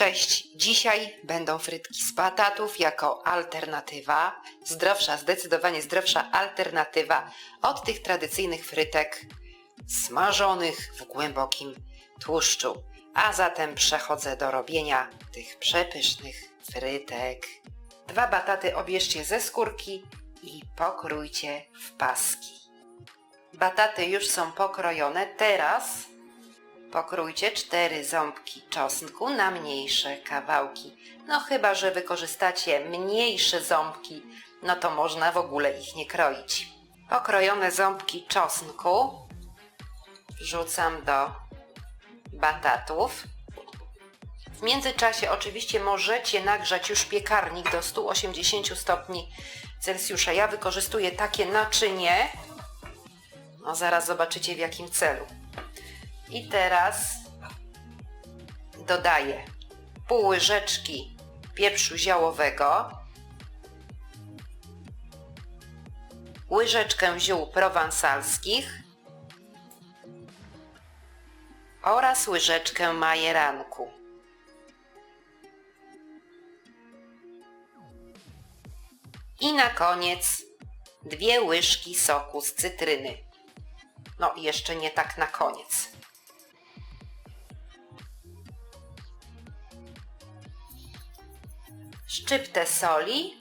Cześć! Dzisiaj będą frytki z batatów jako alternatywa, zdrowsza, zdecydowanie zdrowsza alternatywa od tych tradycyjnych frytek smażonych w głębokim tłuszczu. A zatem przechodzę do robienia tych przepysznych frytek. Dwa bataty obierzcie ze skórki i pokrójcie w paski. Bataty już są pokrojone. Teraz Pokrójcie cztery ząbki czosnku na mniejsze kawałki. No chyba, że wykorzystacie mniejsze ząbki, no to można w ogóle ich nie kroić. Pokrojone ząbki czosnku wrzucam do batatów. W międzyczasie oczywiście możecie nagrzać już piekarnik do 180 stopni Celsjusza. Ja wykorzystuję takie naczynie. No zaraz zobaczycie w jakim celu. I teraz dodaję pół łyżeczki pieprzu ziołowego, łyżeczkę ziół prowansalskich oraz łyżeczkę majeranku. I na koniec dwie łyżki soku z cytryny. No i jeszcze nie tak na koniec. Szczyptę soli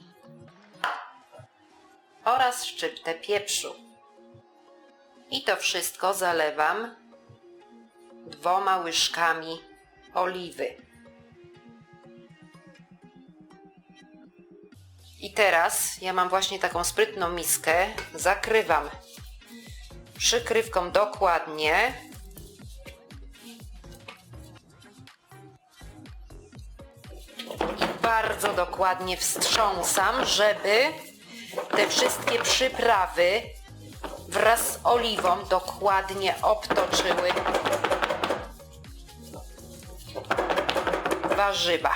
oraz szczyptę pieprzu. I to wszystko zalewam dwoma łyżkami oliwy. I teraz ja mam właśnie taką sprytną miskę, zakrywam przykrywką dokładnie bardzo dokładnie wstrząsam, żeby te wszystkie przyprawy wraz z oliwą dokładnie obtoczyły warzywa.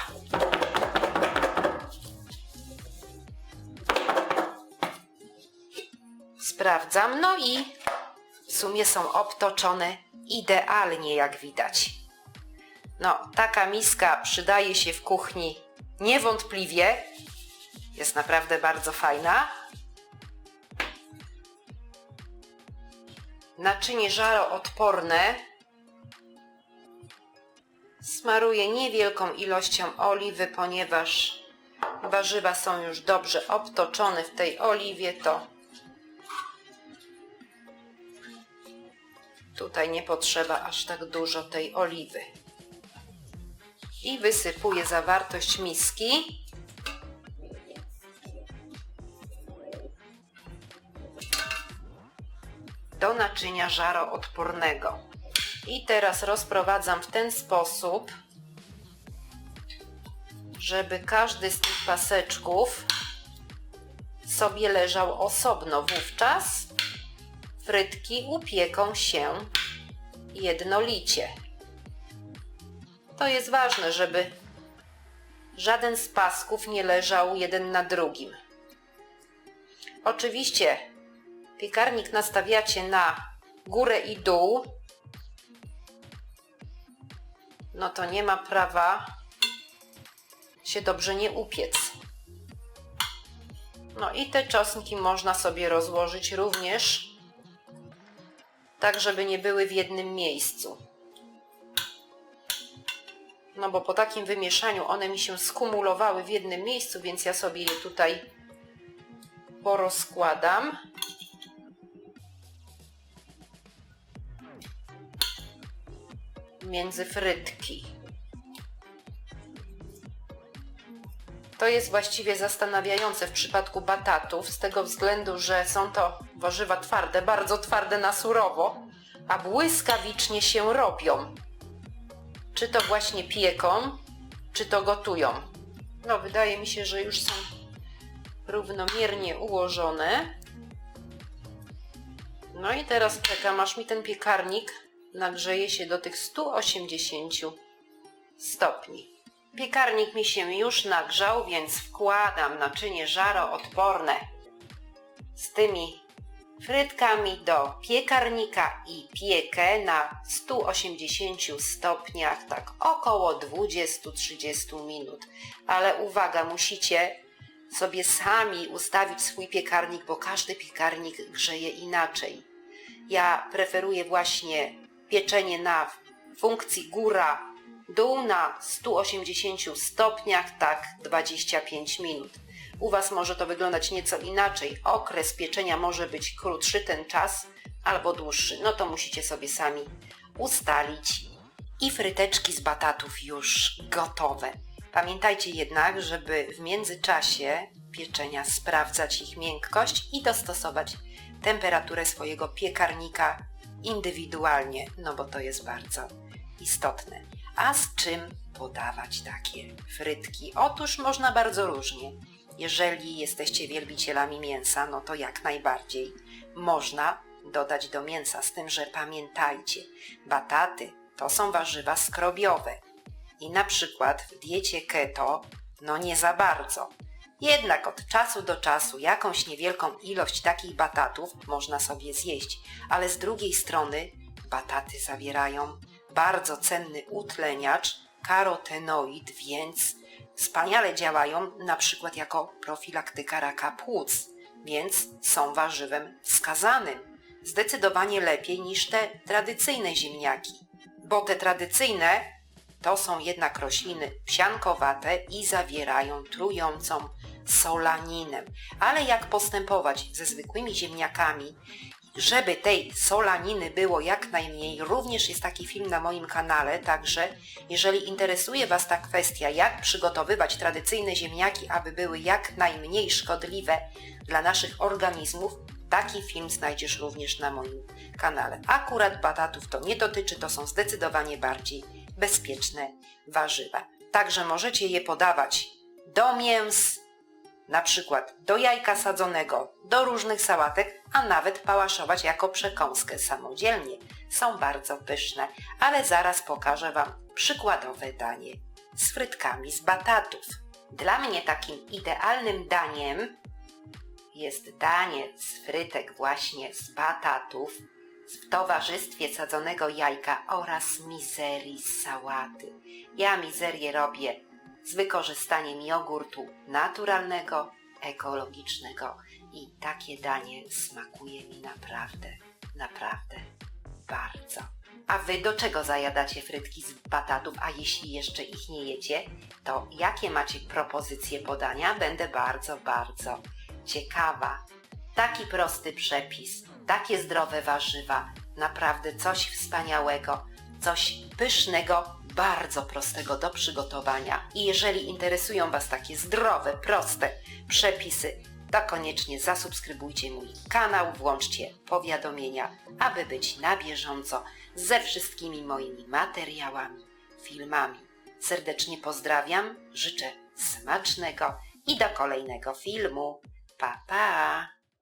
Sprawdzam, no i w sumie są obtoczone idealnie, jak widać. No, taka miska przydaje się w kuchni niewątpliwie. Jest naprawdę bardzo fajna. Naczynie żaroodporne. Smaruję niewielką ilością oliwy, ponieważ warzywa są już dobrze obtoczone w tej oliwie, to tutaj nie potrzeba aż tak dużo tej oliwy i wysypuję zawartość miski. do naczynia żaroodpornego. I teraz rozprowadzam w ten sposób, żeby każdy z tych paseczków sobie leżał osobno. Wówczas frytki upieką się jednolicie. To jest ważne, żeby żaden z pasków nie leżał jeden na drugim. Oczywiście piekarnik nastawiacie na górę i dół, no to nie ma prawa się dobrze nie upiec. No i te czosnki można sobie rozłożyć również tak, żeby nie były w jednym miejscu. No bo po takim wymieszaniu one mi się skumulowały w jednym miejscu, więc ja sobie je tutaj porozkładam. Między frytki. To jest właściwie zastanawiające w przypadku batatów, z tego względu, że są to warzywa twarde, bardzo twarde na surowo, a błyskawicznie się robią czy to właśnie pieką, czy to gotują. No, wydaje mi się, że już są równomiernie ułożone. No i teraz czekam, aż mi ten piekarnik nagrzeje się do tych 180 stopni. Piekarnik mi się już nagrzał, więc wkładam naczynie żaroodporne z tymi frytkami do piekarnika i piekę na 180 stopniach, tak około 20-30 minut. Ale uwaga, musicie sobie sami ustawić swój piekarnik, bo każdy piekarnik grzeje inaczej. Ja preferuję właśnie pieczenie na funkcji góra dół na 180 stopniach, tak 25 minut. U Was może to wyglądać nieco inaczej. Okres pieczenia może być krótszy ten czas albo dłuższy. No to musicie sobie sami ustalić. I fryteczki z batatów już gotowe. Pamiętajcie jednak, żeby w międzyczasie pieczenia sprawdzać ich miękkość i dostosować temperaturę swojego piekarnika indywidualnie, no bo to jest bardzo istotne. A z czym podawać takie frytki? Otóż można bardzo różnie. Jeżeli jesteście wielbicielami mięsa, no to jak najbardziej. Można dodać do mięsa, z tym, że pamiętajcie, bataty to są warzywa skrobiowe. I na przykład w diecie keto, no nie za bardzo. Jednak od czasu do czasu jakąś niewielką ilość takich batatów można sobie zjeść, ale z drugiej strony bataty zawierają bardzo cenny utleniacz, karotenoid, więc wspaniale działają na przykład jako profilaktyka raka płuc, więc są warzywem wskazanym. Zdecydowanie lepiej niż te tradycyjne ziemniaki, bo te tradycyjne to są jednak rośliny psiankowate i zawierają trującą solaninę. Ale jak postępować ze zwykłymi ziemniakami, żeby tej solaniny było jak najmniej, również jest taki film na moim kanale, także jeżeli interesuje Was ta kwestia, jak przygotowywać tradycyjne ziemniaki, aby były jak najmniej szkodliwe dla naszych organizmów, taki film znajdziesz również na moim kanale. Akurat batatów to nie dotyczy, to są zdecydowanie bardziej bezpieczne warzywa. Także możecie je podawać do mięs, na przykład do jajka sadzonego, do różnych sałatek, a nawet pałaszować jako przekąskę samodzielnie. Są bardzo pyszne, ale zaraz pokażę Wam przykładowe danie z frytkami z batatów. Dla mnie takim idealnym daniem jest danie z frytek właśnie z batatów w towarzystwie sadzonego jajka oraz mizerii z sałaty. Ja mizerię robię z wykorzystaniem jogurtu naturalnego, ekologicznego i takie danie smakuje mi naprawdę, naprawdę bardzo. A wy do czego zajadacie frytki z batatów, a jeśli jeszcze ich nie jecie, to jakie macie propozycje podania? Będę bardzo, bardzo ciekawa. Taki prosty przepis, takie zdrowe warzywa, naprawdę coś wspaniałego, coś pysznego, bardzo prostego do przygotowania. I jeżeli interesują Was takie zdrowe, proste przepisy, to koniecznie zasubskrybujcie mój kanał, włączcie powiadomienia, aby być na bieżąco ze wszystkimi moimi materiałami, filmami. Serdecznie pozdrawiam, życzę smacznego i do kolejnego filmu. Pa, pa!